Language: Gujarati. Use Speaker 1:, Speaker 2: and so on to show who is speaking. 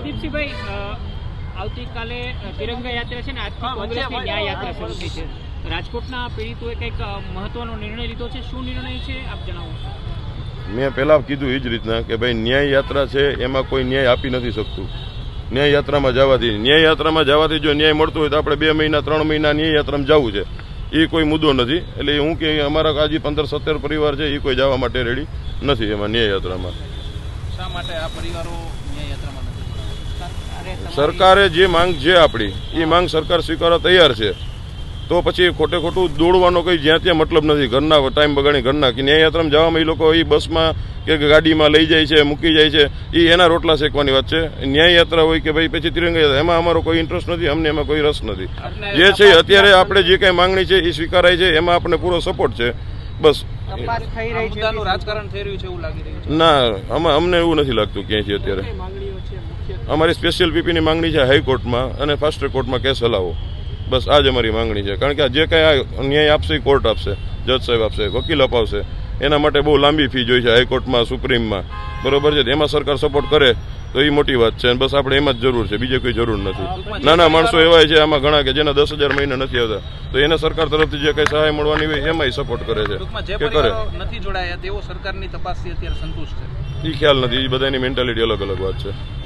Speaker 1: પ્રદીપસિંહભાઈ આવતીકાલે તિરંગા યાત્રા છે ને આજથી કોંગ્રેસની ન્યાય યાત્રા શરૂ થઈ છે. રાજકોટના પીડિતોએ કંઈક મહત્વનો નિર્ણય લીધો છે? શું નિર્ણય છે? આપ જણાવો.
Speaker 2: મેં પહેલાં કીધું એ જ રીતના કે ભાઈ ન્યાય યાત્રા છે એમાં કોઈ ન્યાય આપી નથી શકતું. ન્યાય યાત્રામાં જવાથી ન્યાય યાત્રામાં જવાથી જો ન્યાય મળતો હોય તો આપણે બે મહિના ત્રણ મહિના ન્યાય યાત્રામાં જવું છે. એ કોઈ મુદ્દો નથી. એટલે હું કે અમારા આજે પંદર સત્તર પરિવાર છે એ કોઈ જવા માટે રેડી નથી એમાં ન્યાય યાત્રામાં.
Speaker 3: શા માટે આ પરિવારો ન્યાય યાત્રામાં
Speaker 1: સરકારે
Speaker 2: જે માંગ છે આપણી એ માંગ સરકાર સ્વીકારવા તૈયાર છે. તો પછી ખોટે ખોટું દોડવાનો કંઈ જ્યાં ત્યાં મતલબ નથી. ઘરના ટાઈમ બગાડી ઘરના કે ન્યાયયાત્રામાં જવામાં એ લોકો એ બસમાં કે ગાડીમાં લઈ જાય છે મૂકી જાય છે એ એના રોટલા શેકવાની વાત છે. ન્યાય યાત્રા હોય કે ભાઈ પછી તિરંગા યાત્રા એમાં અમારો કોઈ ઇન્ટરેસ્ટ નથી અમને એમાં કોઈ રસ નથી. જે છે અત્યારે આપણે જે કંઈ માંગણી છે એ સ્વીકારાય છે એમાં આપણને પૂરો સપોર્ટ છે. બસ.
Speaker 1: તપાસ થઈ
Speaker 3: આ
Speaker 1: રહી છે.
Speaker 3: મુદ્દાનું રાજકારણ થઈ રહ્યું છે એવું લાગી રહ્યું છે.
Speaker 2: ના આમાં અમને એવું નથી લાગતું
Speaker 1: ક્યાંય છે મુખ્ય
Speaker 2: અમારી સ્પેશિયલ પીપીની માંગણી છે હાઈકોર્ટમાં અને ફાસ્ટ કોર્ટમાં કેસ હલાવો. બસ આ જ અમારી માંગણી છે. કારણ કે જે કાંઈ આ ન્યાય આપશે એ કોર્ટ આપશે જજ સાહેબ આપશે વકીલ અપાવશે. એના માટે બહુ લાંબી ફી જોઈ છે હાઈકોર્ટમાં સુપ્રીમમાં. બરોબર છે? એમાં સરકાર સપોર્ટ કરે તો એ મોટી વાત છે. અને બસ આપણે એમાં જ જરૂર છે. બીજે કોઈ જરૂર નથી. નાના માણસો એવા છે આમાં ઘણા કે જેના દસ હજાર મહિના નથી આવતા. તો એને સરકાર તરફથી જે કંઈ સહાય મળવાની હોય એમાંય સપોર્ટ કરે છે. કે કરે?
Speaker 3: નથી જોડાયા તેઓ સરકારની તપાસથી અત્યારે સંતુષ્ટ છે.
Speaker 2: એ ખ્યાલ નથી. એ બધાની મેન્ટાલિટી અલગ અલગ વાત છે.